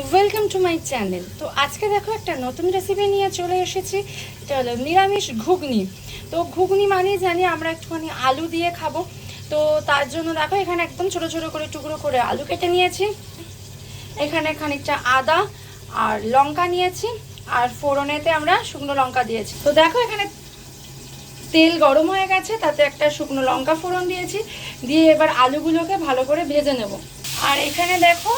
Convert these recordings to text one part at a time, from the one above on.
Welcome to my channel তো আজকে দেখো একটা নতুন রেসিপি নিয়ে চলে এসেছি। এটা হলো নিরামিষ ঘুগনি। তো ঘুগনি মানেই জানি আমরা একটুখানি আলু দিয়ে খাব। তো তার জন্য দেখো এখানে একদম ছোট ছোট করে টুকরো করে আলু কেটে নিয়েছি। এখানে খানিকটা আদা আর লঙ্কা নিয়েছি। আর ফোড়নেতে আমরা শুকনো লঙ্কা দিয়েছি। তো দেখো এখানে তেল গরম হয়ে গেছে, তাতে একটা শুকনো লঙ্কা ফোড়ন দিয়েছি। দিয়ে এবার আলুগুলোকে ভালো করে ভেজে নেব। আর এখানে দেখো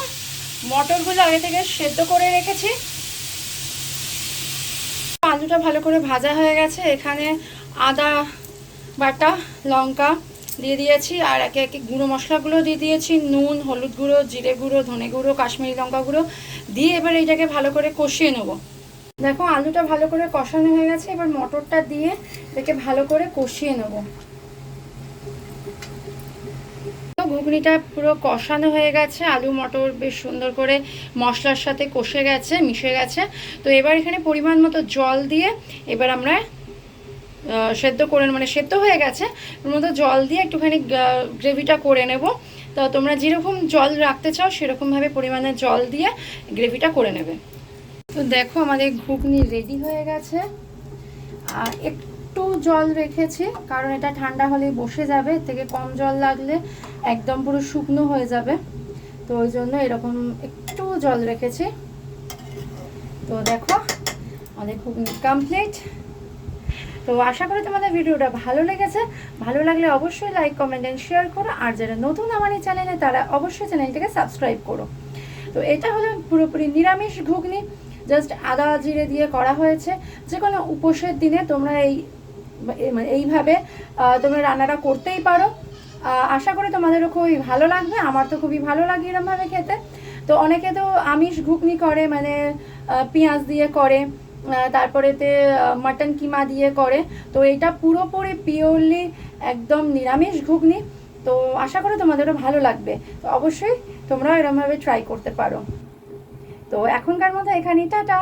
মটরগুলো আগে থেকে সেদ্ধ করে রেখেছি। আলুটা ভালো করে ভাজা হয়ে গেছে। এখানে আদা বাটা, লঙ্কা দিয়ে দিয়েছি আর একে একে গুঁড়ো মশলাগুলো দিয়ে দিয়েছি, নুন, হলুদ গুঁড়ো, জিরে গুঁড়ো, ধনে গুঁড়ো, কাশ্মীরি লঙ্কা গুঁড়ো দিয়ে এবার এইটাকে ভালো করে কষিয়ে নেব। দেখো আলুটা ভালো করে কষানো হয়ে গেছে। এবার মটরটা দিয়ে এটাকে ভালো করে কষিয়ে নেব তো ঘুগনিটা পুরো কষানো হয়ে গেছে, আলু, মটর বেশ সুন্দর করে মশলার সাথে কষে গেছে, মিশে গেছে। তো এবার এখানে পরিমাণ মতো জল দিয়ে এবার আমরা সেদ্ধ করে মানে সেদ্ধ হয়ে গেছে, ওর মধ্যে জল দিয়ে একটুখানি গ্রেভিটা করে নেব। তো তোমরা যেরকম জল রাখতে চাও, সেরকমভাবে পরিমাণে জল দিয়ে গ্রেভিটা করে নেবে। তো দেখো আমাদের ঘুগনি রেডি হয়ে গেছে। আর একটু জল রেখেছি, কারণ এটা ঠান্ডা হলেই বসে যাবে, এর থেকে কম জল লাগলে একদম পুরো শুকনো হয়ে যাবে। তো ওই জন্য এরকম একটু জল রেখেছি। তো দেখো আমাদের ঘুগনি কমপ্লিট তো আশা করি তোমাদের ভিডিওটা ভালো লেগেছে। ভালো লাগলে অবশ্যই লাইক কমেন্ট অ্যান্ড শেয়ার করো। আর যারা নতুন আমার এই চ্যানেলে তারা অবশ্যই চ্যানেলটাকে সাবস্ক্রাইব করো। তো এটা হলো পুরোপুরি নিরামিষ ঘুগনি। জাস্ট আদা জিরে দিয়ে করা হয়েছে। যে কোনো উপোসের দিনে তোমরা এই মানে এইভাবে তোমরা রান্নাটা করতেই পারো। আশা করি তোমাদেরও খুবই ভালো লাগবে। আমার তো খুবই ভালো লাগে এরমভাবে খেতে। তো অনেকে তো আমিষ ঘুগনি করে মানে পেঁয়াজ দিয়ে করে তারপরেতে মাটন কিমা দিয়ে করে। তো এটা পুরোপুরি, পিওরলি একদম নিরামিষ ঘুগনি। তো আশা করি তোমাদেরও ভালো লাগবে। তো অবশ্যই তোমরাও এরমভাবে ট্রাই করতে পারো। তো এখনকার মতো এখানেই, টাটা।